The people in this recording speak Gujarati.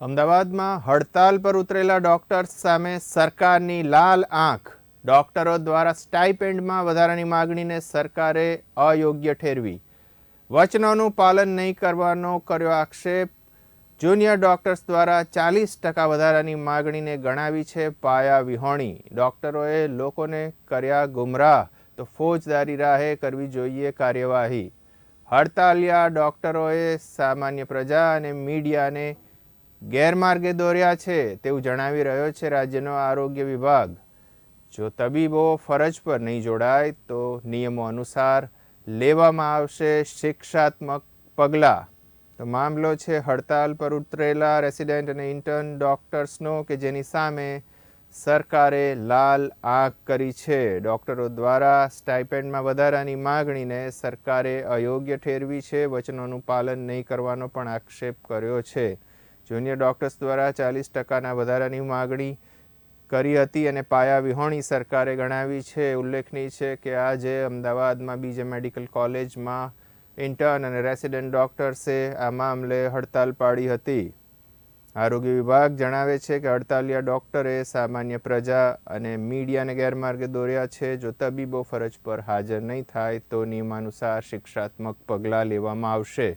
અમદાવાદમાં હડતાલ પર ઉતરેલા ડોક્ટર્સ સામે સરકારની લાલ આંખ. ડોક્ટરો દ્વારા સ્ટાઇપેન્ડમાં વધારાની માગણીને સરકારે અયોગ્ય ઠેરવી. વચનોનું પાલન નહીં કરવાનો કર્યો આક્ષેપ. જુનિયર ડોક્ટર્સ દ્વારા ચાલીસ ટકા વધારાની માગણીને ગણાવી છે પાયા વિહોણી. ડોક્ટરોએ લોકોને કર્યા ગુમરાહ. તો ફોજદારી રાહે કરવી જોઈએ કાર્યવાહી. હડતાલિયા ડોક્ટરોએ સામાન્ય પ્રજા અને મીડિયાને ગેરમાર્ગે દોર્યા છે તેવું જણાવી રહ્યો છે રાજ્યનો આરોગ્ય વિભાગ. જો તબીબો ફરજ પર નહીં જોડાય તો નિયમો અનુસાર લેવામાં આવશે શિક્ષાત્મક પગલાં. તો મામલો છે હડતાલ પર ઉતરેલા રેસિડેન્ટ અને ઇન્ટર્ન ડૉક્ટર્સનો કે જેની સામે સરકારે લાલ આંખ કરી છે. ડૉક્ટરો દ્વારા સ્ટાઇપેન્ડમાં વધારાની માગણીને સરકારે અયોગ્ય ઠેરવી છે. વચનોનું પાલન નહીં કરવાનો પણ આક્ષેપ કર્યો છે. જુનિયર ડોક્ટર્સ દ્વારા ચાલીસ ટકાના વધારાની માગણી કરી હતી અને પાયા વિહોણી સરકારે ગણાવી છે. ઉલ્લેખનીય છે કે આજે અમદાવાદમાં બીજે મેડિકલ કોલેજમાં ઇન્ટર્ન અને રેસિડેન્ટ ડોક્ટર્સે આ મામલે હડતાલ પાડી હતી. આરોગ્ય વિભાગ જણાવે છે કે હડતાલિયા ડોક્ટરે સામાન્ય પ્રજા અને મીડિયાને ગેરમાર્ગે દોર્યા છે. જો તબીબો ફરજ પર હાજર નહીં થાય તો નિયમાનુસાર શિક્ષાત્મક પગલાં લેવામાં આવશે.